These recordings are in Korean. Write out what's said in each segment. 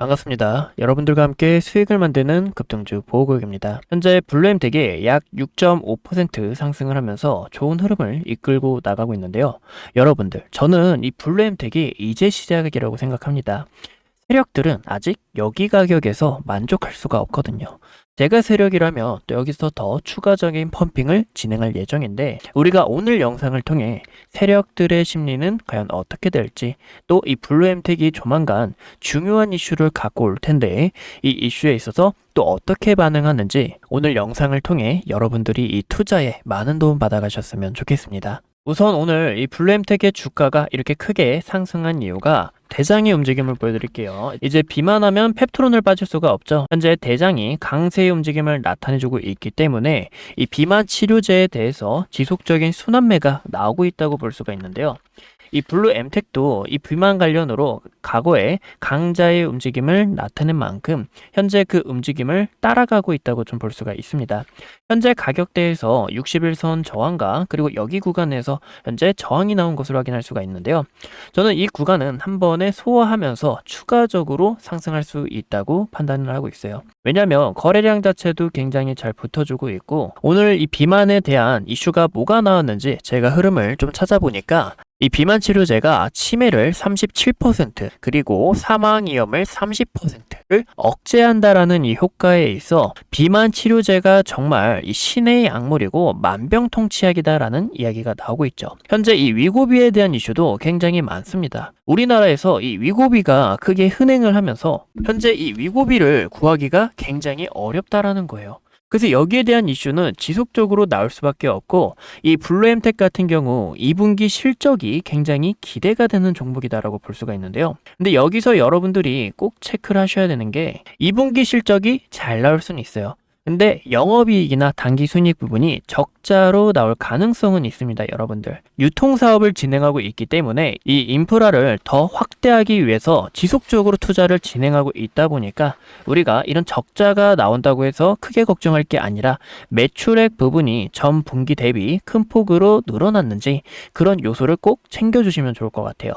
반갑습니다. 여러분들과 함께 수익을 만드는 급등주 보호구역입니다. 현재 블루엠텍이 약 6.5% 상승을 하면서 좋은 흐름을 이끌고 나가고 있는데요. 여러분들, 저는 이 블루엠텍이 이제 시작이라고 생각합니다. 세력들은 아직 여기 가격에서 만족할 수가 없거든요. 제가 세력이라면 또 여기서 더 추가적인 펌핑을 진행할 예정인데 우리가 오늘 영상을 통해 세력들의 심리는 과연 어떻게 될지 또 이 블루엠텍이 조만간 중요한 이슈를 갖고 올 텐데 이 이슈에 있어서 또 어떻게 반응하는지 오늘 영상을 통해 여러분들이 이 투자에 많은 도움 받아가셨으면 좋겠습니다. 우선 오늘 이 블루엠텍의 주가가 이렇게 크게 상승한 이유가 대장의 움직임을 보여드릴게요. 이제 비만하면 펩토론을 빠질 수가 없죠. 현재 대장이 강세의 움직임을 나타내주고 있기 때문에 이 비만 치료제에 대해서 지속적인 순환매가 나오고 있다고 볼 수가 있는데요. 이 블루 엠텍도 이 비만 관련으로 과거에 강자의 움직임을 나타낸 만큼 현재 그 움직임을 따라가고 있다고 좀 볼 수가 있습니다. 현재 가격대에서 61선 저항과 그리고 여기 구간에서 현재 저항이 나온 것으로 확인할 수가 있는데요. 저는 이 구간은 한 번에 소화하면서 추가적으로 상승할 수 있다고 판단을 하고 있어요. 왜냐하면 거래량 자체도 굉장히 잘 붙어주고 있고 오늘 이 비만에 대한 이슈가 뭐가 나왔는지 제가 흐름을 좀 찾아보니까 이 비만 치료제가 치매를 37% 그리고 사망 위험을 30%를 억제한다라는 이 효과에 있어 비만 치료제가 정말 이 신의 약물이고 만병통치약이다라는 이야기가 나오고 있죠. 현재 이 위고비에 대한 이슈도 굉장히 많습니다. 우리나라에서 이 위고비가 크게 흔행을 하면서 현재 이 위고비를 구하기가 굉장히 어렵다라는 거예요. 그래서 여기에 대한 이슈는 지속적으로 나올 수밖에 없고 이 블루엠텍 같은 경우 2분기 실적이 굉장히 기대가 되는 종목이다라고 볼 수가 있는데요. 근데 여기서 여러분들이 꼭 체크를 하셔야 되는 게 2분기 실적이 잘 나올 수는 있어요. 근데 영업이익이나 단기 순이익 부분이 적자로 나올 가능성은 있습니다, 여러분들. 유통 사업을 진행하고 있기 때문에 이 인프라를 더 확대하기 위해서 지속적으로 투자를 진행하고 있다 보니까 우리가 이런 적자가 나온다고 해서 크게 걱정할 게 아니라 매출액 부분이 전 분기 대비 큰 폭으로 늘어났는지 그런 요소를 꼭 챙겨주시면 좋을 것 같아요.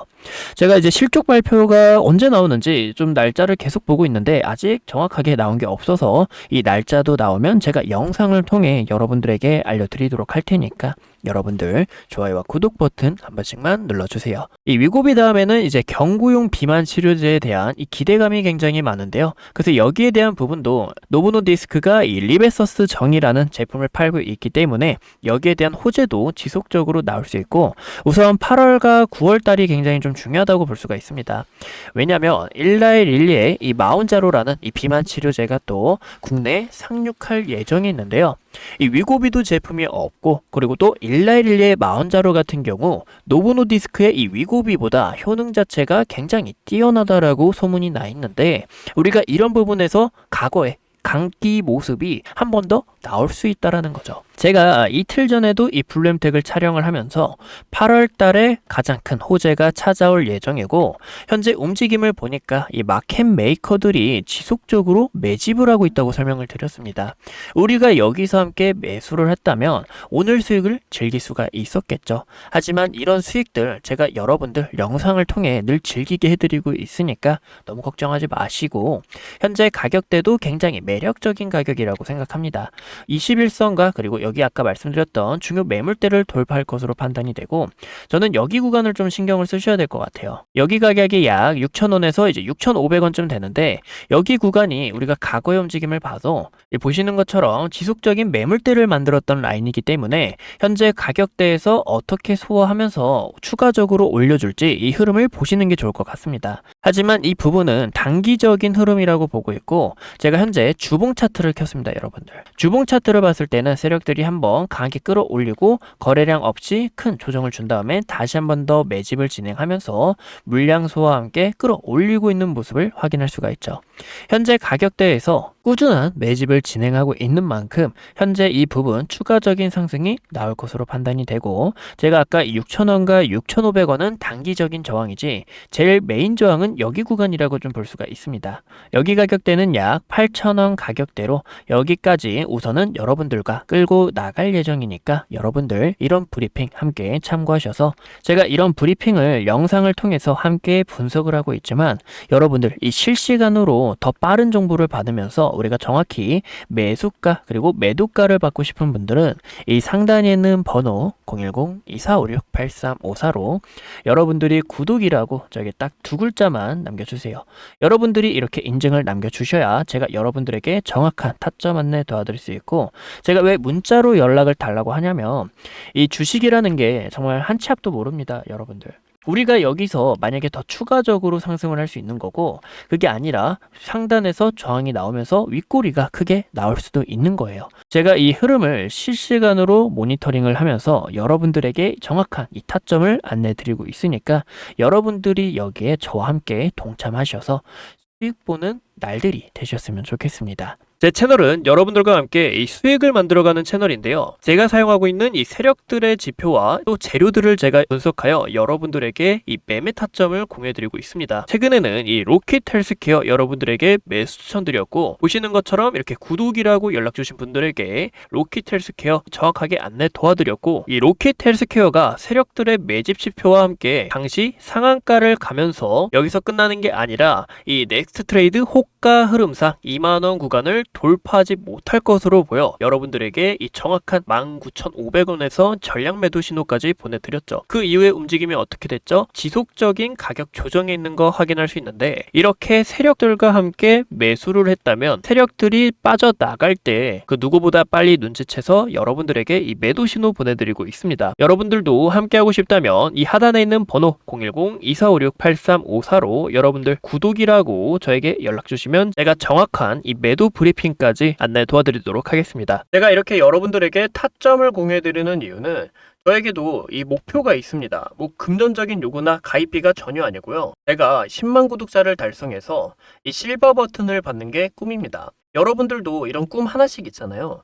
제가 이제 실적 발표가 언제 나오는지 좀 날짜를 계속 보고 있는데 아직 정확하게 나온 게 없어서 이 날짜도 나오면 제가 영상을 통해 여러분들에게 알려드리도록 할 테니까 여러분들 좋아요와 구독 버튼 한 번씩만 눌러주세요. 이 위고비 다음에는 이제 경구용 비만 치료제에 대한 이 기대감이 굉장히 많은데요. 그래서 여기에 대한 부분도 노브노디스크가 이 리베서스 정이라는 제품을 팔고 있기 때문에 여기에 대한 호재도 지속적으로 나올 수 있고 우선 8월과 9월 달이 굉장히 좀 중요하다고 볼 수가 있습니다. 왜냐하면 일라일 릴리에 이 마운자로라는 이 비만 치료제가 또 국내에 상륙할 예정이 있는데요. 이 위고비도 제품이 없고 그리고 또 일라일리의 마운자로 같은 경우 노브노 디스크의 이 위고비보다 효능 자체가 굉장히 뛰어나다라고 소문이 나 있는데 우리가 이런 부분에서 과거에 강기 모습이 한 번 더 나올 수 있다라는 거죠. 제가 이틀 전에도 이 블루엠텍을 촬영을 하면서 8월 달에 가장 큰 호재가 찾아올 예정이고 현재 움직임을 보니까 이 마켓 메이커들이 지속적으로 매집을 하고 있다고 설명을 드렸습니다. 우리가 여기서 함께 매수를 했다면 오늘 수익을 즐길 수가 있었겠죠. 하지만 이런 수익들 제가 여러분들 영상을 통해 늘 즐기게 해드리고 있으니까 너무 걱정하지 마시고 현재 가격대도 굉장히 매력적인 가격이라고 생각합니다. 21선과 그리고 여기 아까 말씀드렸던 중요 매물대를 돌파할 것으로 판단이 되고 저는 여기 구간을 좀 신경을 쓰셔야 될 것 같아요. 여기 가격이 약 6,000원에서 이제 6,500원쯤 되는데 여기 구간이 우리가 과거의 움직임을 봐도 이 보시는 것처럼 지속적인 매물대를 만들었던 라인이기 때문에 현재 가격대에서 어떻게 소화하면서 추가적으로 올려줄지 이 흐름을 보시는 게 좋을 것 같습니다. 하지만 이 부분은 단기적인 흐름이라고 보고 있고 제가 현재 주봉 차트를 켰습니다, 여러분들. 주봉 차트를 봤을 때는 세력들이 한번 강하게 끌어올리고 거래량 없이 큰 조정을 준 다음에 다시 한 번 더 매집을 진행하면서 물량 소화와 함께 끌어올리고 있는 모습을 확인할 수가 있죠. 현재 가격대에서 꾸준한 매집을 진행하고 있는 만큼 현재 이 부분 추가적인 상승이 나올 것으로 판단이 되고 제가 아까 6,000원과 6,500원은 단기적인 저항이지 제일 메인 저항은 여기 구간이라고 좀 볼 수가 있습니다. 여기 가격대는 약 8,000원 가격대로 여기까지 우선은 여러분들과 끌고 나갈 예정이니까 여러분들 이런 브리핑 함께 참고하셔서 제가 이런 브리핑을 영상을 통해서 함께 분석을 하고 있지만 여러분들 이 실시간으로 더 빠른 정보를 받으면서 우리가 정확히 매수가 그리고 매도가를 받고 싶은 분들은 이 상단에 있는 번호 010-2456-8354로 여러분들이 구독이라고 저기 딱두 글자만 남겨주세요. 여러분들이 이렇게 인증을 남겨주셔야 제가 여러분들에게 정확한 타점 안내 도와드릴 수 있고 제가 왜 문자로 연락을 달라고 하냐면 이 주식이라는 게 정말 한 치 앞도 모릅니다, 여러분들. 우리가 여기서 만약에 더 추가적으로 상승을 할 수 있는 거고 그게 아니라 상단에서 저항이 나오면서 윗꼬리가 크게 나올 수도 있는 거예요. 제가 이 흐름을 실시간으로 모니터링을 하면서 여러분들에게 정확한 이 타점을 안내 드리고 있으니까 여러분들이 여기에 저와 함께 동참하셔서 수익 보는 날들이 되셨으면 좋겠습니다. 제 채널은 여러분들과 함께 이 수익을 만들어가는 채널인데요. 제가 사용하고 있는 이 세력들의 지표와 또 재료들을 제가 분석하여 여러분들에게 이 매매 타점을 공유해드리고 있습니다. 최근에는 이 로켓 헬스케어 여러분들에게 매수 추천드렸고 보시는 것처럼 이렇게 구독이라고 연락 주신 분들에게 로켓 헬스케어 정확하게 안내 도와드렸고 이 로켓 헬스케어가 세력들의 매집 지표와 함께 당시 상한가를 가면서 여기서 끝나는 게 아니라 이 넥스트 트레이드 호가 흐름상 2만원 구간을 돌파하지 못할 것으로 보여 여러분들에게 이 정확한 19,500원에서 전량 매도 신호까지 보내드렸죠. 그 이후에 움직임이 어떻게 됐죠? 지속적인 가격 조정에 있는 거 확인할 수 있는데 이렇게 세력들과 함께 매수를 했다면 세력들이 빠져나갈 때 그 누구보다 빨리 눈치채서 여러분들에게 이 매도 신호 보내드리고 있습니다. 여러분들도 함께하고 싶다면 이 하단에 있는 번호 010-2456-8354로 여러분들 구독이라고 저에게 연락 주시면 제가 정확한 이 매도 브리 핑까지 안내 도와드리도록 하겠습니다. 제가 이렇게 여러분들에게 타점을 공유해드리는 이유는 저에게도 이 목표가 있습니다. 뭐 금전적인 요구나 가입비가 전혀 아니고요. 제가 10만 구독자를 달성해서 이 실버 버튼을 받는 게 꿈입니다. 여러분들도 이런 꿈 하나씩 있잖아요.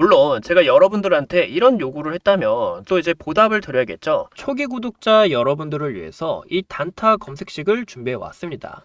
물론 제가 여러분들한테 이런 요구를 했다면 또 이제 보답을 드려야겠죠. 초기 구독자 여러분들을 위해서 이 단타 검색식을 준비해 왔습니다.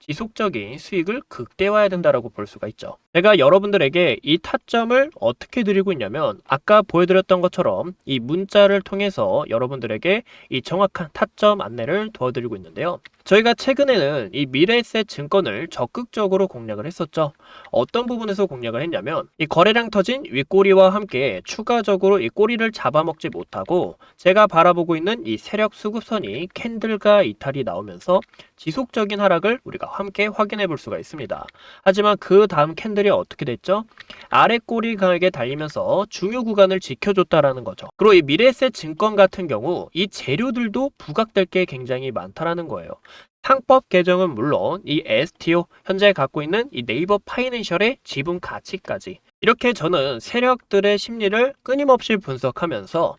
지속적인 수익을 극대화해야 된다라고 볼 수가 있죠. 제가 여러분들에게 이 타점을 어떻게 드리고 있냐면 아까 보여드렸던 것처럼 이 문자를 통해서 여러분들에게 이 정확한 타점 안내를 도와드리고 있는데요. 저희가 최근에는 이 미래에셋 증권을 적극적으로 공략을 했었죠. 어떤 부분에서 공략을 했냐면 이 거래량 터진 윗꼬리와 함께 추가적으로 이 꼬리를 잡아먹지 못하고 제가 바라보고 있는 이 세력 수급선이 캔들과 이탈이 나오면서 지속적인 하락을 우리가 함께 확인해 볼 수가 있습니다. 하지만 그 다음 캔들이 어떻게 됐죠? 아래 꼬리 강하게 달리면서 중요 구간을 지켜줬다라는 거죠. 그리고 이 미래에셋 증권 같은 경우 이 재료들도 부각될 게 굉장히 많다라는 거예요. 상법 개정은 물론 이 STO 현재 갖고 있는 이 네이버 파이낸셜의 지분 가치까지. 이렇게 저는 세력들의 심리를 끊임없이 분석하면서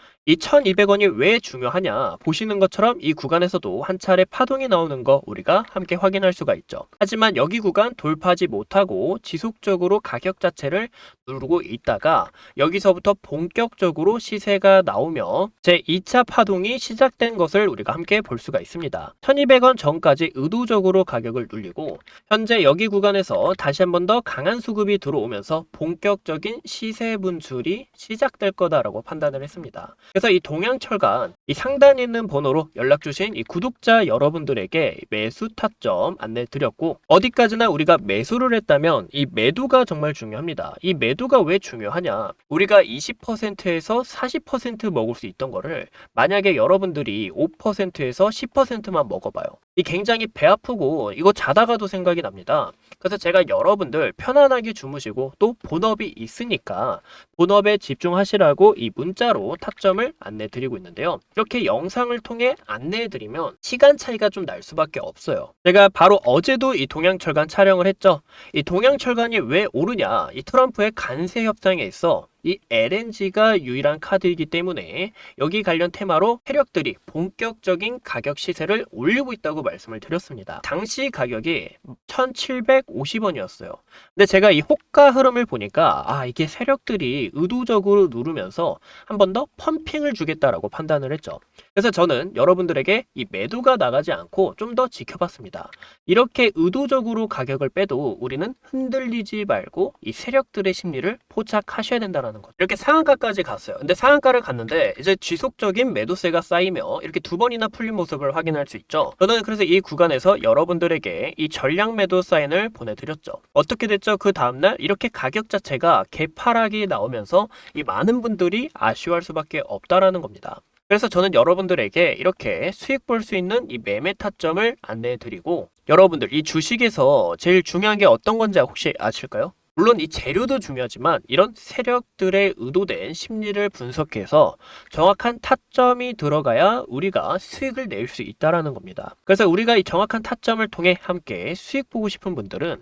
이 1200원이 왜 중요하냐? 보시는 것처럼 이 구간에서도 한 차례 파동이 나오는 거 우리가 함께 확인할 수가 있죠. 하지만 여기 구간 돌파하지 못하고 지속적으로 가격 자체를 누르고 있다가 여기서부터 본격적으로 시세가 나오며 제 2차 파동이 시작된 것을 우리가 함께 볼 수가 있습니다. 1200원 전까지 의도적으로 가격을 눌리고 현재 여기 구간에서 다시 한 번 더 강한 수급이 들어오면서 본격적인 시세 분출이 시작될 거다라고 판단을 했습니다 그래서 이 동양철간 이 상단에 있는 번호로 연락 주신 이 구독자 여러분들에게 매수 타점 안내 드렸고 어디까지나 우리가 매수를 했다면 이 매도가 정말 중요합니다. 이 매도가 왜 중요하냐? 우리가 20%에서 40% 먹을 수 있던 거를 만약에 여러분들이 5%에서 10%만 먹어봐요. 이 굉장히 배 아프고 이거 자다가도 생각이 납니다. 그래서 제가 여러분들 편안하게 주무시고 또 본업이 있으니까 본업에 집중하시라고 이 문자로 타점을 안내 드리고 있는데요. 이렇게 영상을 통해 안내해 드리면 시간 차이가 좀 날 수밖에 없어요. 제가 바로 어제도 이 동양철간 촬영을 했죠. 이 동양철간이 왜 오르냐? 이 트럼프의 간세 협상에 있어 이 LNG가 유일한 카드이기 때문에 여기 관련 테마로 세력들이 본격적인 가격 시세를 올리고 있다고 말씀을 드렸습니다. 당시 가격이 1,750원이었어요. 근데 제가 이 호가 흐름을 보니까 아 이게 세력들이 의도적으로 누르면서 한 번 더 펌핑을 주겠다라고 판단을 했죠. 그래서 저는 여러분들에게 이 매도가 나가지 않고 좀 더 지켜봤습니다. 이렇게 의도적으로 가격을 빼도 우리는 흔들리지 말고 이 세력들의 심리를 포착하셔야 된다는 것. 이렇게 상한가까지 갔어요. 근데 상한가를 갔는데 이제 지속적인 매도세가 쌓이며 이렇게 두 번이나 풀린 모습을 확인할 수 있죠. 저는 그래서 이 구간에서 여러분들에게 이 전량 매도 사인을 보내드렸죠. 어떻게 됐죠? 그 다음날 이렇게 가격 자체가 개파락이 나오면서 이 많은 분들이 아쉬워할 수밖에 없다라는 겁니다. 그래서 저는 여러분들에게 이렇게 수익 볼 수 있는 이 매매 타점을 안내해 드리고 여러분들 이 주식에서 제일 중요한 게 어떤 건지 혹시 아실까요? 물론 이 재료도 중요하지만 이런 세력들의 의도된 심리를 분석해서 정확한 타점이 들어가야 우리가 수익을 낼 수 있다라는 겁니다. 그래서 우리가 이 정확한 타점을 통해 함께 수익 보고 싶은 분들은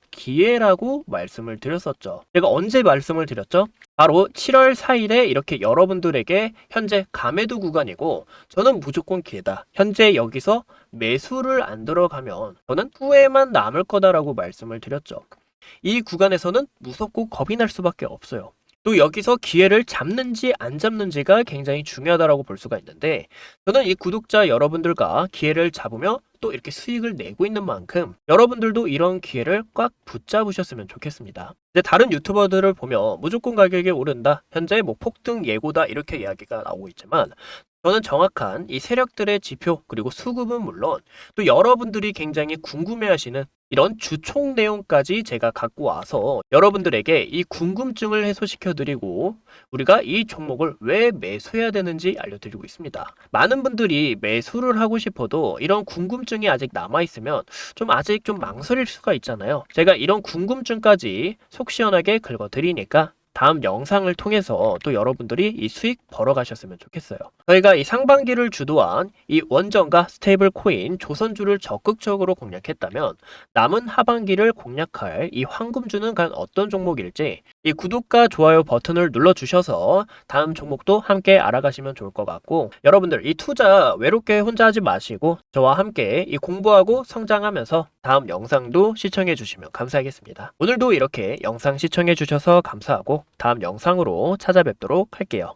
기회라고 말씀을 드렸었죠. 제가 언제 말씀을 드렸죠? 바로 7월 4일에 이렇게 여러분들에게 현재 가매도 구간이고 저는 무조건 기회다. 현재 여기서 매수를 안 들어가면 저는 후회만 남을 거다라고 말씀을 드렸죠. 이 구간에서는 무섭고 겁이 날 수밖에 없어요. 또 여기서 기회를 잡는지 안 잡는지가 굉장히 중요하다라고 볼 수가 있는데 저는 이 구독자 여러분들과 기회를 잡으며 또 이렇게 수익을 내고 있는 만큼 여러분들도 이런 기회를 꽉 붙잡으셨으면 좋겠습니다. 이제 다른 유튜버들을 보면 무조건 가격이 오른다, 현재 뭐 폭등 예고다 이렇게 이야기가 나오고 있지만 저는 정확한 이 세력들의 지표 그리고 수급은 물론 또 여러분들이 굉장히 궁금해하시는 이런 주총 내용까지 제가 갖고 와서 여러분들에게 이 궁금증을 해소시켜 드리고 우리가 이 종목을 왜 매수해야 되는지 알려드리고 있습니다. 많은 분들이 매수를 하고 싶어도 이런 궁금증이 아직 남아 있으면 좀 아직 좀 망설일 수가 있잖아요. 제가 이런 궁금증까지 속 시원하게 긁어 드리니까 다음 영상을 통해서 또 여러분들이 이 수익 벌어가셨으면 좋겠어요. 저희가 이 상반기를 주도한 이 원전과 스테이블 코인 조선주를 적극적으로 공략했다면 남은 하반기를 공략할 이 황금주는 과연 어떤 종목일지 이 구독과 좋아요 버튼을 눌러주셔서 다음 종목도 함께 알아가시면 좋을 것 같고 여러분들 이 투자 외롭게 혼자 하지 마시고 저와 함께 이 공부하고 성장하면서 다음 영상도 시청해 주시면 감사하겠습니다. 오늘도 이렇게 영상 시청해 주셔서 감사하고 다음 영상으로 찾아뵙도록 할게요.